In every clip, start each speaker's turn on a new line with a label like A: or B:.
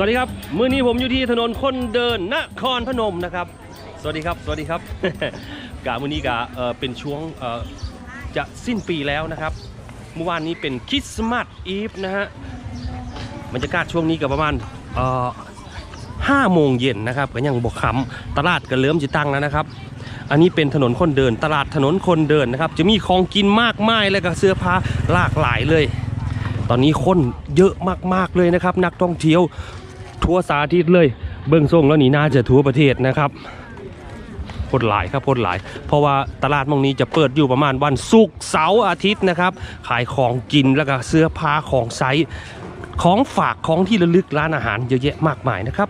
A: สวัสดีครับมื้อนี้ผมอยู่ที่ถนนคนเดินนครพนมนะครับ สวัสดีครับ สวัสดีครับ กะมื้อนี้กะเอ่อเป็นช่วงเอ่อจะสิ้นปีแล้วนะครับ เมื่อวานนี้เป็นคริสต์มาสอีฟนะฮะบรรยากาศช่วงนี้ก็ประมาณเอ่อห้าโมงเย็นนะครับก็ยังบกคำตลาดก็เริ่มจะตั้งแล้วนะครับ อันนี้เป็นถนนคนเดินตลาดถนนคนเดินนะครับ จะมีของกินมากมายและก็เสื้อผ้าหลากหลายเลย ตอนนี้คนเยอะมากๆเลยนะครับ นักท่องเที่ยว ทั่วสาธิตเลย เบื้องส่งแล้วนี่น่าจะทั่วประเทศนะครับพดหลายครับพดหลาย เพราะว่าตลาดมองนี้จะเปิดอยู่ประมาณวันศุกร์เสาร์อาทิตย์นะครับ ขายของกินแล้วก็เสื้อผ้าของไซส์ของฝากของที่ระลึกร้านอาหารเยอะแยะมากมายนะครับ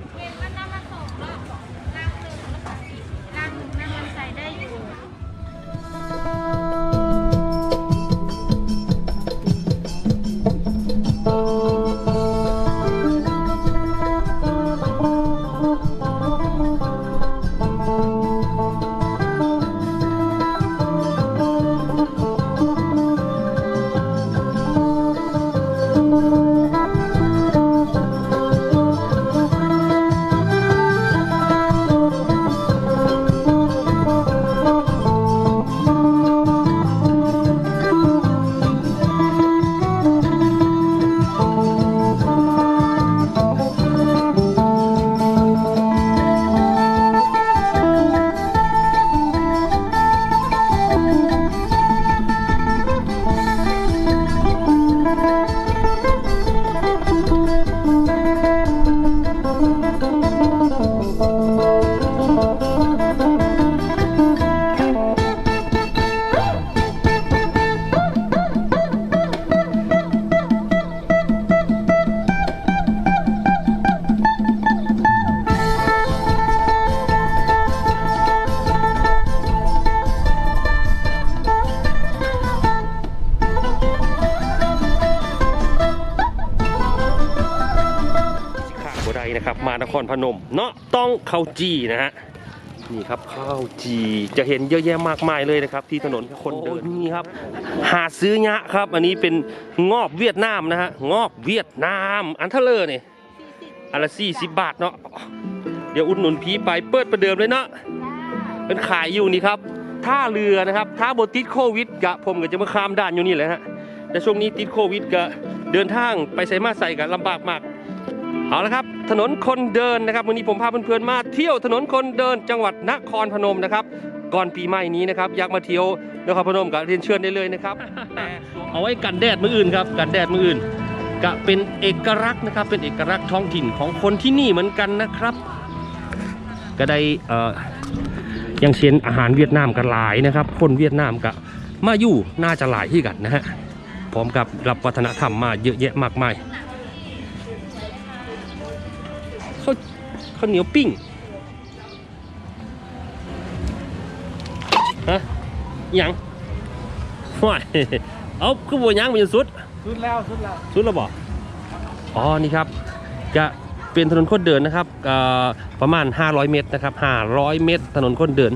B: น
A: ครพนมเนาะต้องข้าวจีนะฮะนี่ครับข้าวจีจะเห็นเยอะแยะมากมายเลยนะครับ ที่ถนนคนเดินนี่ครับ หาซื้อยะครับ อันนี้เป็นงอบเวียดนามนะฮะงอบเวียดนามอันเทเลอร์นี่ยอันละสี่สิบบาทเนาะเดี๋ยวอุดหนุนพีไปเปิดประเดิมเลยเนาะเป็นขายอยู่นี่ครับท่าเรือนะครับท่าบติดโควิดกะผมก็จะมาข้ามด่านอยู่นี่แหละฮะแต่ช่วงนี้ติดโควิดกะเดินทางไปใส่มาใส่กันลำบากมาก เอาละครับถนนคนเดินนะครับวันนี้ผมพาเพื่อนๆมาเที่ยวถนนคนเดินจังหวัดนครพนมนะครับก่อนปีใหม่นี้นะครับอยากมาเที่ยวนครพนมก็เรียนเชิญได้เลยนะครับเอาไว้กันแดดมืออื่นครับกันแดดมืออื่นก็เป็นเอกลักษณ์นะครับเป็นเอกลักษณ์ท้องถิ่นของคนที่นี่เหมือนกันนะครับ ก็ได้เอ่อย่างเช่นอาหารเวียดนามก็หลายนะครับ คนเวียดนามก็มาอยู่น่าจะหลายที่กันนะฮะพร้อมกับรับวัฒนธรรมมาเยอะแยะมากมาย ข้าวเหนียวปิ้งฮะอิหยังว้ายเอาคือบัวยังมันจะสุด
C: สุดแล้วสุดแล้ว
A: สุดแล้วบ่อ๋อนี่ครับ จะเป็นถนนคนเดินนะครับเอ่อประมาณ 500 เมตรนะครับ 500 เมตร ถนนคนเดิน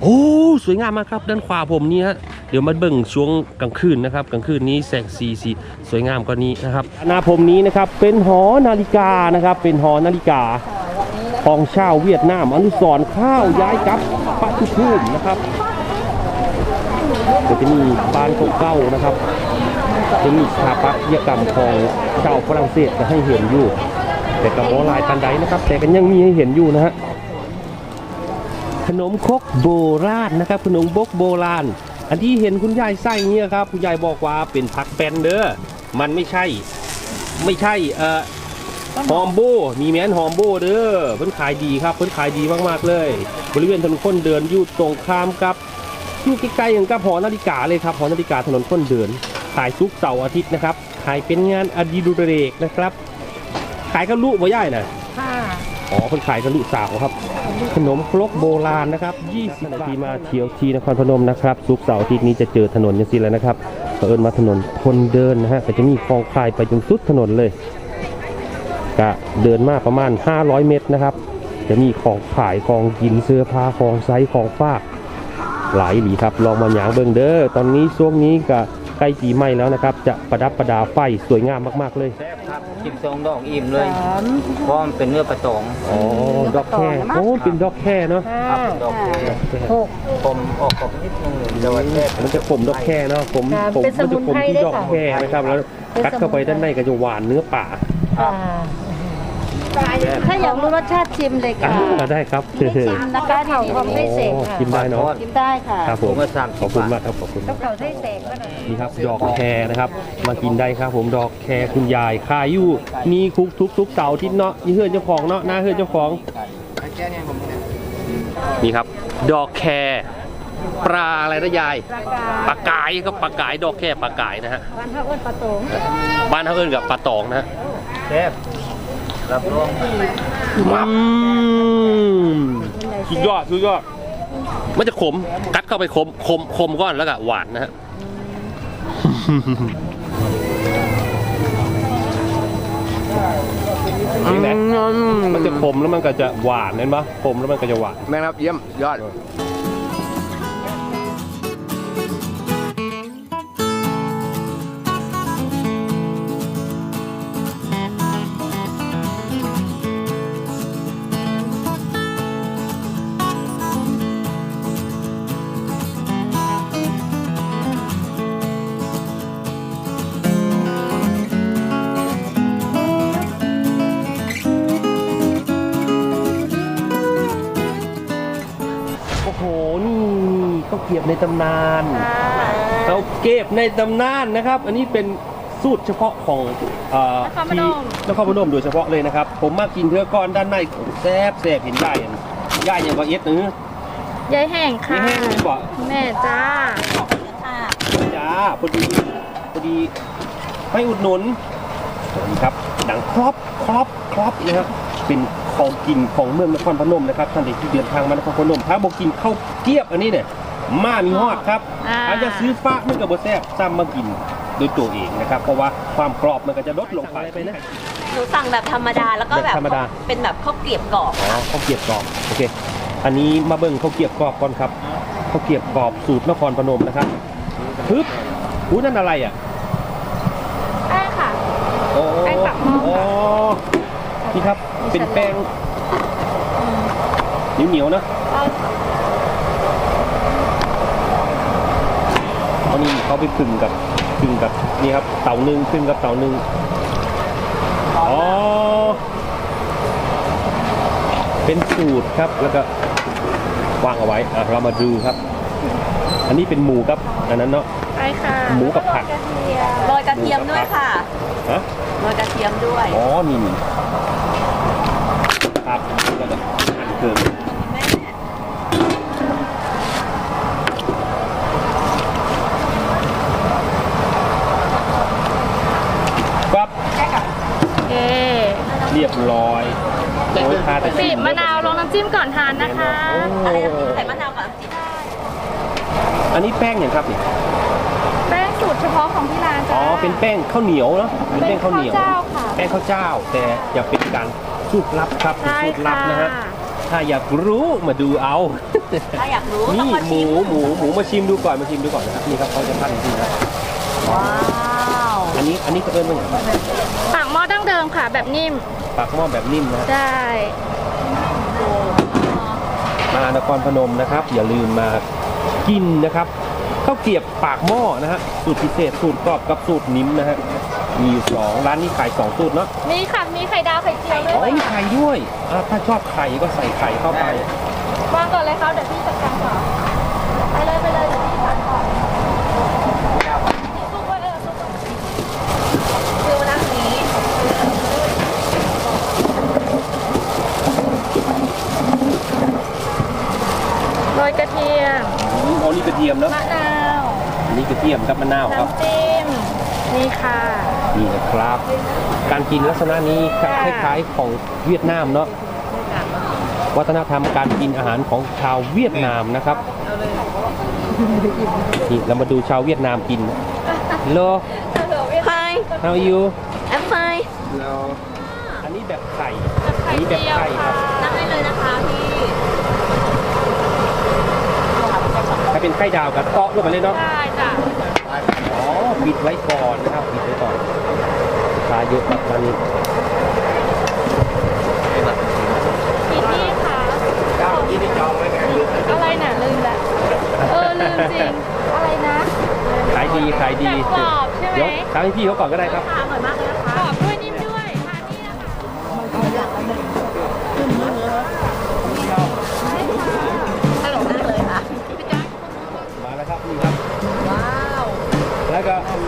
A: โอ้ สวยงามมากครับ ด้านขวาผมนี่ฮะ เดี๋ยวมาเบิ่งช่วงกลางคืนนะครับกลางคืนนี้แสงสีสีสวยงามกว่านี้นะครับหน้าผมนี้นะครับเป็นหอนาฬิกานะครับ เป็นหอนาฬิกาของชาวเวียดนามอนุสรข้าวย้ายกลับปัตุภูมินะครับก็จะมีบ้านเก่าๆนะครับจะมีสถาปัตยกรรมของชาวฝรั่งเศสจะให้เห็นอยู่ แต่กับโบราณปันใดนะครับ แต่กันยังมีให้เห็นอยู่นะฮะขนมครกโบราณนะครับ ขนมบกโบราณ อันที่เห็นคุณยายใส่เนี่ยครับคุณยายบอกว่าเป็นผักแปนเด้อมันไม่ใช่ ไม่ใช่เอ่อหอมโบมีแมนหอมโบเด้อเพิ่นขายดีครับเพิ่นขายดีมากๆเลย บริเวณถนนคนเดินอยู่ตรงข้ามกับอยู่ใกล้ๆอย่างกับหอนาฬิกาเลยครับหอนาฬิกาถนนคนเดิน ขายทุกเสาร์อาทิตย์นะครับขายเป็นงานอดิดูเรกนะครับ ขายกระลุบ่ย่ายนะ่ะ อ๋อคนขายกระลุสาวครับ ขนมครกโบราณนะครับ 20นาทีมาเที่ยวที่นครพนมนะครับสุกเสาร์อาทิตย์นี้จะเจอถนนยังสิแล้วนะครับเผอิญมาถนนคนเดินนะฮะก็จะมีคลองคายไปจนสุดถนนเลยก็เดินมาประมาณ 500 เมตรนะครับ จะมีของขายของกินเสื้อผ้าของไซส์ของฝากหลายหลีครับ ลองมาหยางเบิ่งเด้อตอนนี้ช่วงนี้ก็ ใกล้ปีใหม่แล้วนะครับ จะประดับประดาไฟสวยงามมากๆเลย
C: แซ่บครับกินทรงดอกอิ่มเลยเพราะมันเป็นเนื้อปลาตอง
A: อ๋อดอกแค่โอ้เป็นดอกแค่เนาะ
C: ครับเป็นดอกแค่
A: ดอกแค่
C: ผมออกของนิดนึงเดี๋ยวแซ่บ
A: มันจะขมดอกแค่เนาะผม
D: ค่ะ
A: ผม
D: เป็นส
A: มัน
D: มุ
A: จะ
D: น
A: ขม
D: ไพร
A: ที่
D: ด้วย
A: ดอก
D: ค่ะ
A: แค่นะครับแล้วกัดเข้าไปด้านในก็จะหวานเนื้อป่า
D: อ่า ถ้าอยากรู้รสชาติชิมเลยค่ะ
A: อ่าได้ครับ
D: ไม่ชิมนะคะเถาทองไส้เสกค่ะ
A: กินได้เนาะ
D: ชิมได้ค่ะ
A: ครับผม
C: ผมก็สั่ง
A: ขอบคุณมากครับขอบคุณ
D: ต้องเถาไส้เสกก็ได้
A: นี่ครับดอกแครนะครับ มากินได้ครับ ผมดอกแครคุณยายขายอยู่นี่คุกทุกทุกเสาร์อาทิตย์เนาะนี่เฮือนเจ้าของเนาะหน้าเฮือนเจ้าของนี่ครับ ดอกแครปลาอะไรนะยายปลากายก็ปลากายดอกแครปลากายนะฮะ
D: วันพระอ้วนปลาโตง
A: บ้านเขาเอิ้นกับปลาตองนะฮะ
C: แซ่บ รับรอง
A: อืมสุดยอดสุดยอด มันจะขม กัดเข้าไปขมขมขมก้อนแล้วก็หวานนะฮะเห็นไหมมันจะขมแล้วมันก็จะหวานเห็นปะขมแล้วมันก็จะหวาน
C: แม่ครับเยี่ยมยอด
A: กรียบในตำนานข้าวเกรียบในตำนานนะครับ อันนี้เป็นสูตรเฉพาะของเอ่อน
B: ครพน
A: ที่
B: ม
A: นครพนมโดยเฉพาะเลยนะครับ ผมมากินเทือก้อนด้านในแซ่บแซ่บเห็นได้อย่างย่าอย่างว่าเอสเนื้อ ยา
B: ยแห้งค่ะ
A: แห้งนี่บอก
B: แม่จ้า
A: จ้าพอดีพอดีให้อุดหนุนสวัสดีครับดังครอบครอบครอบนะครับเป็นของกินของเมืองนครพนมนะครับท่านที่เดินทางมานครพนมถ้าบอกกินข้าวเกรียบอันนี้เนี่ย มามีฮอดครับ
B: อ่า
A: อาจจะซื้อฟ้ามันกับบแซ่บซ้ำมากินโดยตัวเองนะครับ เพราะว่าความกรอบมันก็จะลดลงไปไปนะ
E: หนูสั่งแบบธรรมดาแล้วก็
A: แบบ
E: แบบ
A: ธรรมดา
E: เป็นแบบข้าวเกรียบกรอบ
A: อ๋อข้าวเกรียบกรอบโอเค อันนี้มาเบิ่งข้าวเกรียบกรอบก่อนครับข้าวเกรียบกรอบสูตรนครพนมนะครับฮึบหูนั่นอะไรอะ
B: ได้ค่ะ
A: โอ้
B: แป้งปักหม้อ
A: โอ้นี่ครับเป็นแป้งเหนียวเหนียวๆนะ นนี้เขาไปพึ่งกับพึ่งกับนี่ครับเต่าหนึ่งพึ่งกับเต่าหนึ่งอ๋อ เป็นสูตรครับแล้วก็วางเอาไว้อะเรามาดูครับ อันนี้เป็นหมูครับอันนั้นเนาะ
B: ได้ค่ะ
A: หมูกับผัก
E: โรยกระเทียมด้วยค่ะ
A: ฮะ
E: โรยกระเทียมด้วย
A: อ๋อ นี่นี่ครับแล้วก็หั่นเกลือ
E: แม่
A: ปั๊บ
B: โอเค
A: เรียบร้อยโอ้ยทาแต่
B: บีบมะนาวลงน้ำจิ้มก่อนทานนะคะ
E: อะไรนะใส่มะนาวกับน้ำจิ้ม
A: อันนี้แป้งอย่างครับเนี่ย
B: แป้งสูตรเฉพาะของที่ร้านจ้า
A: อ๋อเป็นแป้งข้าวเหนียวเนาะเป็นแป้งข้าวเหนียว
B: เป็นข้าวเจ้าค่ะ
A: แป้งข้าวเจ้า แต่อย่าเป็นการสูตรลับครับเป็น
B: ใช่
A: สูตรลั
B: ค่ะ
A: บนะฮะ ถ้าอยากรู้มาดูเอา
E: ถ้าอยากรู้ต้อ
A: นี่
E: งมา
A: ห
E: ชิ
A: มู
E: ม
A: หมูหมูมาชิมดูก่อนมาชิมดูก่อนนะครับนี่ครับเขาจะพันจริงๆนะ
E: ว้าว
A: อันนี้อันนี้เขาเอิ้นว่าอย่างไร
B: ปากหม้ อดั้งเดิมค่ะ แบบนิ่ม
A: ปากหม้อแบบนิ่มนะฮะ
B: ได้
A: มานครพนมนะครับ อย่าลืมมากินนะครับข้าวเกรียบปากหม้อนะฮะสูตรพิเศษสูตรกรอบกับสูตรนิ่มนะฮะมีอยู่สองร้านนี้ขายสองสูตรเนาะ
B: มีค่ะ มีไข่ดาวไข่เจียวด้
A: อ๋อ
B: วย
A: มีไข่ด้วยอ่าถ้าชอบไข่ก็ใส่ไข่เข้าไป
B: วางก่อนเลยครับเดี๋ยวพี่จัดการก่อนไปเลยไปเลยเดี๋ยวพี่จัดก่อนซุปไว้เออซุปไว้
E: คือมานั่งนี้
B: โรยกระเทียม
A: อืมอ๋อนี่กระเทียมเนาะ
B: มะนาว
A: อัน นี้กระเทียมกับมะนาวครับ
B: น้ำจิ้มนี่ค่ะ
A: นี่นะครับ การกินลักษณะนี้ค
B: ค่ะ
A: ล้ายๆของเวียดนามเนาะวัฒนธรรมการกินอาหารของชาวเวียดนามนะครับนี่เรามาดูชาวเวียดนามกิน Hello
E: Hi
A: how are you
E: I'm fine
A: อันนี้แบบไข่
B: ไข่
A: อันนี้แบบ
B: เจียว
A: ไข่ค
B: ค่ะ
A: รับ
E: นั่งได้เลยนะคะพี่
A: ถ้าเป็นไข่ดาวกับเตาะลงไปเลยเนาะ
B: ได้ จ้ะ
A: อ๋อปิดไว้ก่อนนะครับปิดไว้ก่อนลูกค้าเยอะครับตอนนี้
B: พี่พี่ค่ะอะไรน่ะลืมละเออลืมจริง อะไรนะ
A: ขายดีขายดี
B: แบบกรอบใช่ไหม
A: เดี๋ยวทางให้พี่เขาก่อนก็ได้ครับ
B: ค่ะอร่อยมากเลยนะคะกรอบด้วย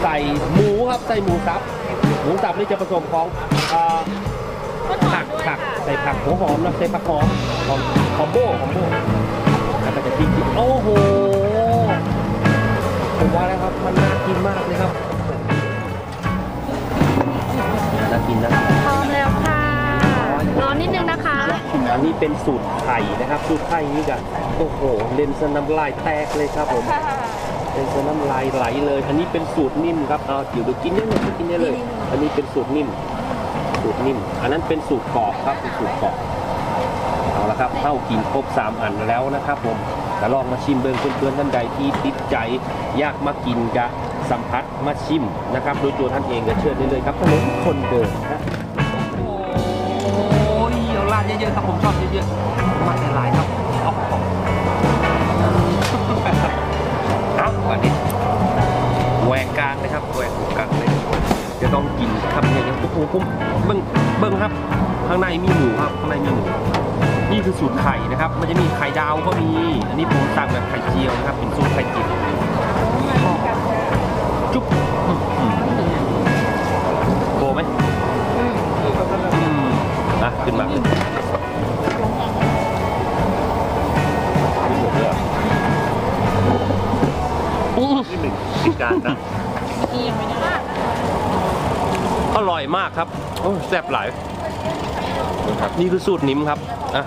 A: ใส่หมูครับใส่หมูสับหมูสับนี่จะผสมของอ่า
B: ต้นหอ
A: ผั
B: ม
A: ก
B: ด้วย
A: ผัก
B: ค่ะ
A: ใส่ผักหัวหอมนะใส่ผักหอมหอมคอมโบคอมโบแล้วก็จะพริกโอ้โหผมว่าแล้วครับมันน่ากินมากเลยครับน่ากินนะ
B: พร้อมแล้วค่ะร้อนนิดนึงนะคะ
A: อันนี้เป็นสูตรไข่นะครับ สูตรไข่นี่กันโอ้โหเลนส์น้ำลายแตกเลยครับผม เลนส์น้ำลายไหลเลย อันนี้เป็นสูตรนิ่มครับเอาเดี๋ยวดูกินได้เลยกินได้เลย อันนี้เป็นสูตรนิ่ม สูตรนิ่ม อันนั้นเป็นสูตรกรอบครับเป็นสูตรกรอบเอาละครับเข้ากินครบ 3 อันแล้วนะครับผมแต่ลองมาชิมเบิ้งเพื่อนๆท่านใดที่ติดใจอยากมากินกะสัมผัสมาชิมนะครับ โดยตัวท่านเองก็เชิญได้เลยครับถนนคนเดินนะโอ้ยเอาลาดเยอะๆครับผมชอบเยอะๆมากหลายๆครับ อันนี้แหวกกลางนะครับแหวกกลางเลยจะต้องกินคำเนี้ยโอ้โหผมเบิ้งเบิ้งครับ ข้างในมีหมูครับข้างในมีหมูนี่คือสูตรไข่นะครับ มันจะมีไข่ดาวก็มี อันนี้ผมสั่งแบบไข่เจียวนะครับ เป็นสูตรไข่เจียวจุ๊บโบไหมอืมนะขึ้นมา
F: ที่หนึ่งที่การนะ
A: อร่อยมากครับโอ้แซ่บหลายครับนี่คือสูตรนิ่มครับอะ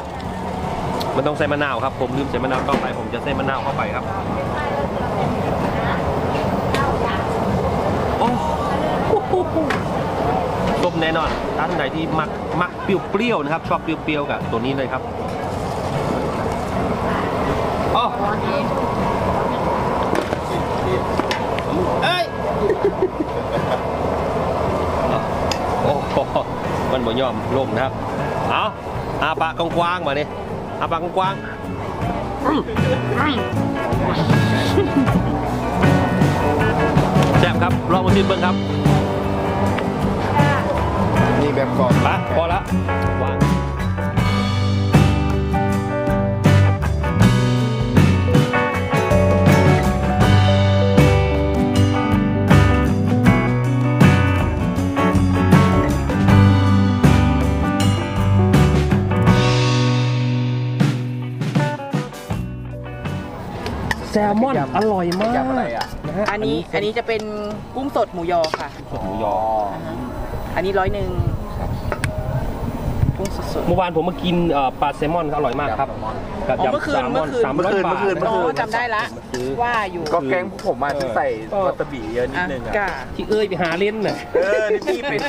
A: มันต้องใส่มะนาวครับ ผมลืมใส่มะนาวเข้าไป ผมจะใส่มะนาวเข้าไปครับโอ้ต้มแน่นอนท่านใดที่มักมักเปรี้ยวๆนะครับ ชอบเปรี้ยวๆกับตัวนี้เลยครับอ๋อเอ้ย โอ้โหมันบ่ยอมล่มนะครับ เอาอาปากกว้างๆมาเนี่ยอาปากกว้างๆอื้ออื้อแซ่บครับ ลองมาชิมเบิ่งครับ
F: นี่แบบกรอบ
A: ไปพอละวาง ซลมอนอร่อยมาก
F: ยำอะไรอะ
A: นะฮะ
G: อันนี้อันนี้จะเป็นกุ้งสดหมูยอค่ะ
A: สดหมูยอ
G: อันนี้ร้อยหนึ่งกุ้งสด
A: เมื่อวานผมมากินเอ่อปลาแซลมอนอร่อยมากครับกับ
G: อ๋อเมื่อคืน
A: ยำแซลมอน
G: เมื่อคืน
A: สามร้อยบาท
F: เมื่อคืน
G: ๆ
F: เมื่อ
G: อ๋
F: คื
G: อจำได้ละ
A: ซื้อ
G: ว่าอยู่
F: ก็แกงพวกผมมาที่ใส่
A: เออ
F: วาซาบิเยอะนิดนึง
G: อะ
F: อะ
G: กะ
A: ที่เอ้ยไปหาเล่นน่ะ
F: เออนี่พี่เป็น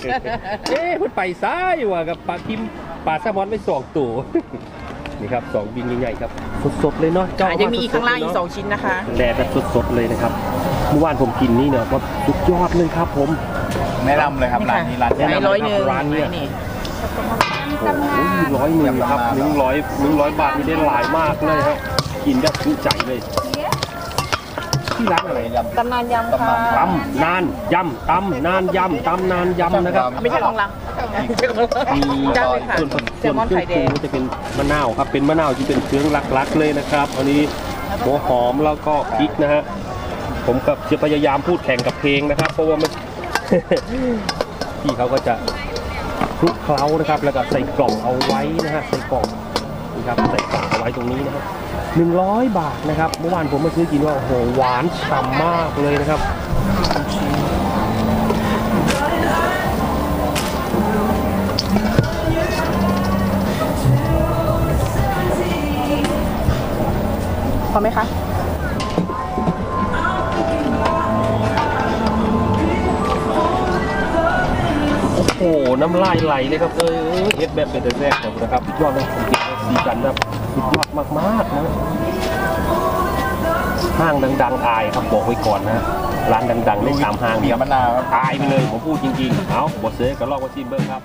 A: เอ๊ะเพิ่นไปซ้ายว่ะกับปลาทิมปลาแซลมอนไปสองตัว นี่ครับสองบินใหญ่ๆครับ สดๆเลยเนาะเจ้า
G: อะยังมีอีกข้างล่างอีกสองชิ้นนะคะ
A: แดดแบบสดๆเลยนะครับเมื่อวานผมกินนี่เนี่ยว่าสุดยอดเลยครับผม
F: แนะนำเลยครับร้านนี้ร้าน
A: แนะ
G: ใน
A: นำ
G: ร้อยหนึ่ง
A: ร้านเนี่ย
G: นี่
A: โอ้โหร้อยหนึ่งครับหนึ่งร้อยหนึ่งร้อยบาทนี่ได้หลายมากเลยครับกินแบบจุใจเลยที่ร้านอะไร
F: ยำ
G: ตำนานยำค่ะ
A: ตำนานยำตำนานยำตำนานยำนะครับ
G: ไม่ใช่ของเราไม่ใช่องเจ้าเลยค่ะ
A: ส่วนผสม
G: แซลมอน
A: เครื่
G: ไข่แดง
A: ปรุจะเป็นมะนาวครับเป็นมะนาวที่เป็นเครื่องลักๆเลยนะครับอันนี้หัวหอมแล้วก็พริกนะฮะผมกับจะพยายามพูดแข่งกับเพลงนะครับ เพราะว่ามัน พี่เขาก็จะคลุกเคล้านะครับ แล้วก็ใส่กล่องเอาไว้นะฮะใส่กล่องนี่ครับใส่กล่องเอาไว้ตรงนี้นะครับหนึ่งร้อยบาทนะครับ เมื่อวานผมมาซื้อกินว่าโอ้โหหวานฉ่ำมากเลยนะครับ
G: พอไหมคะ
A: โอ้โหน้ำลายไหลเลยครับเออเอสแบบเป็นแต่แรกของนะครับสุดยอดเลยผมกินแล้วสีสันแบบสุดยอดมากๆนะห้างดังๆอายครับบอกไว้ก่อนนะร้านดังๆในสามห้าง
F: เบียร์มะนาวครับ
A: ตายไปเลยผมพูดจริงๆเอาบทเสือก็ลอกว่าชิมเบิ้งครับ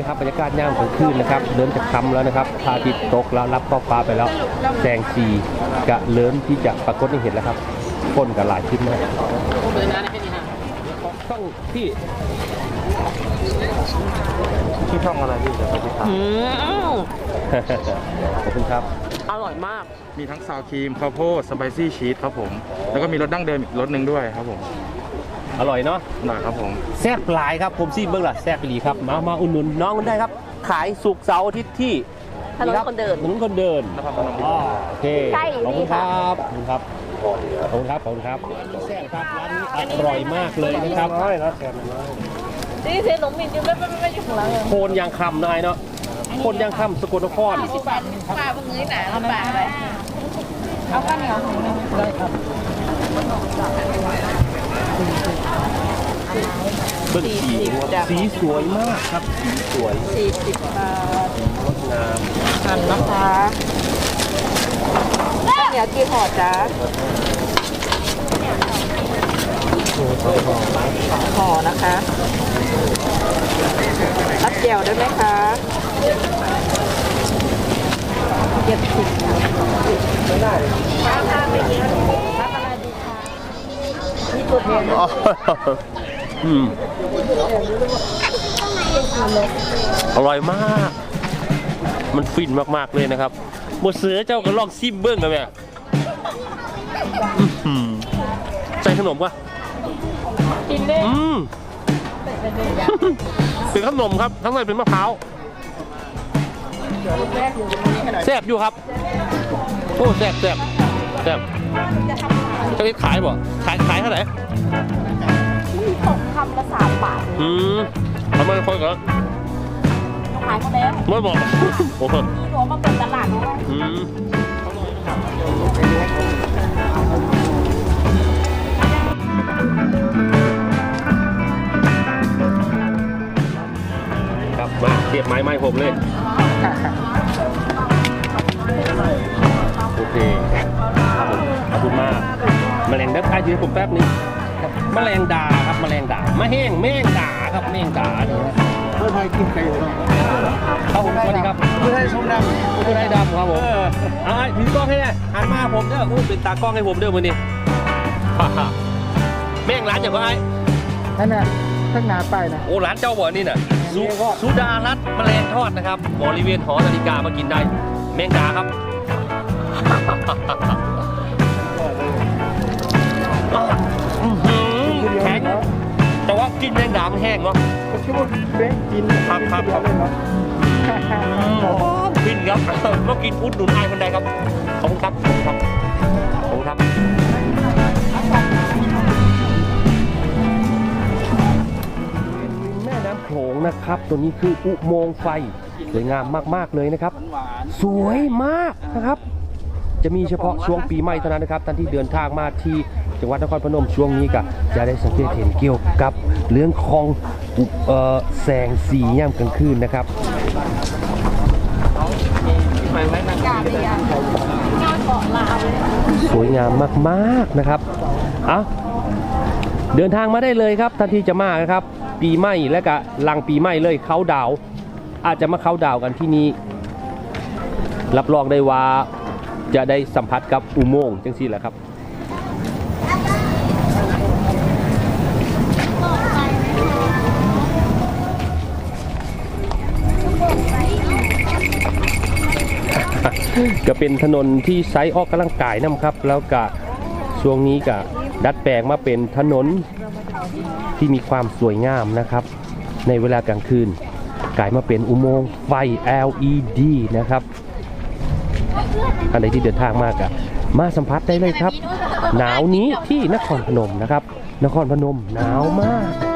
A: นี่นะครับบรรยากาศย่ามกลางคืนนะครับเริ่มจะค่ำแล้วนะครับพระอาทิตย์ตกแล้วรับขอบฟ้าไปแล้วแสงสีกะเริ่มที่จะปรากฏให้เห็นแล้วครับคนกับหลายขึ้นมากต้องที่
F: ที่ช่องอะไรพี่จะไปติดตาม
G: อืม
A: ขอบคุณครับ
G: อร่อยมาก
F: มีทั้งซาวครีมข้าวโพดสไปซี่ชีสครับผม แล้วก็มีรสดั้งเดิมอีกรสหนึ่งด้วยครับผม
A: อร่อยเนาะ
F: หน่อยครับผม
A: แซ่บหลายครับผมซีเบิ้งล่ะแซ่บไปดีครับมามาอุ่นนุนน้องกันได้ครับ ขายสุกร์เสาร์อาทิตย์ที่
G: ถนนคนเดิน
A: ถนนคนเดิน
F: นครพนม
A: อ๋อโอเค
G: ใกล้
A: ขอบคุณ
G: นี่
A: ค
G: ค่ะ
A: รับขอบคุณครับขอบคุณครับขอบคุณครับแซ่บครับร้านนี้อร่อยมากเลยนะครับ
B: นี่เสียหนมมินยังไม่ไม่ไม่อยู่ของเราเลย
A: โคนยางคำนายเนาะโคนยางคำสกลนคร
B: สิบบาทป้าเพิ่งเงยหนาลำบากเลยเอาข้าวเหนียวของหนึ่งได้ครับ
A: เบิ้งสี
G: จ้ะ
A: สีสวยมากครับ สีสวย
G: สี่สิบบาท
A: งาม
G: หั่นนะคะข้าวเหนียวกี่ห่อจ้าห่อนะคะรับเจียวได้ไหมคะเจ็ดสิบ
A: อืมอร่อยมาก มันฟินมากๆเลยนะครับบทเสือเจ้าก็ลองซิมเบิ้งกันไหมอื้อหือใส่ขนมปะ
B: กินได้
A: อืมเป็นขนมครับทั้างในเป็นมะพร้าวแซ่บอยู่ครับ โอ้แซ่บแซ่บแซ่บ จะขายบ่ขายขายเท่าไหร่
B: ตกคำละสามบาท
A: อืมทำไมค่อยกัน
B: ขายหมดแล้ว
A: ไม่บอกโอ้โห
B: คือหนูมาเปิดตลาดเพราะว่า
A: อืมครับมาเสียบไม้ไม้ผมเลยโอเค ครับผมขอบคุณมากแมลงดับไอ้ยืนผมแป๊บนึงแมลงดาครับแมลงดามาแห้งแมงดาครับแมงดาเนี่ยนะ
F: เพื่อไทยกินไก่เลย
A: ครับผมสวัสดีครับ
F: เพื่อไทยชมดำ
A: ผู้ได้ดำครับผมเอาไอ้ถือกล้องให้แน่หันมาหาผมเด้ออู้เป็นตากล้องให้ผมเด้อมือนี้แม่งร้านอย่างไร
F: นั่นน่ะข้างหน้าป้ายนะ
A: โอ้ร้านเจ้าบ่อนี่น่ะสุสุดารัตน์แมลงทอดนะครับบริเวณหอนาฬิกามากินได้แมงดาครับ กินแมงดามันแห้งเนาะ
F: ก็ชื่อว่าเบ้งกิน
A: ครับครับครับกินครับก็กินอุดหนุนไอ้คนใดครับ ขอบคุณครับ ขอบคุณครับขอบคุณครับแม่น้ำโขงนะครับ ตัวนี้คืออุโมงค์ไฟ สวยงามมาก ๆ เลยนะครับ สวยมากนะครับจะมีเฉพาะช่วงปีใหม่เท่านั้นนะครับท่านที่เดินทางมาที่ จังหวัดนครพนมช่วงนี้ก็จะได้สังเกตเห็นเกี่ยวกับเรื่องของออแสงสีย่ำกลางคืนนะครับสวยงามมากๆนะครับเอาเดินทางมาได้เลยครับท่านทีจะมานะครับ ปีใหม่และก็ลังปีใหม่เลยเขาดาว อาจจะมาเขาดาวกันที่นี่รับรองได้ว่าจะได้สัมผัสกับอุโมงค์จังซี่แหละครับ ก็เป็นถนนที่ไซส์ออกกำลังกายนํครับ แล้วก็ช่วงนี้ก็ดัดแปลงมาเป็นถนนที่มีความสวยงามนะครับ ในเวลากลางคืนกลายมาเป็นอุโมงค์ไฟ LED นะครับอันใดที่เดินทางมากอะมาสัมผัสได้เลยครับ หนาวนี้ที่นครพนมนะครับ นครพนมหนาวมาก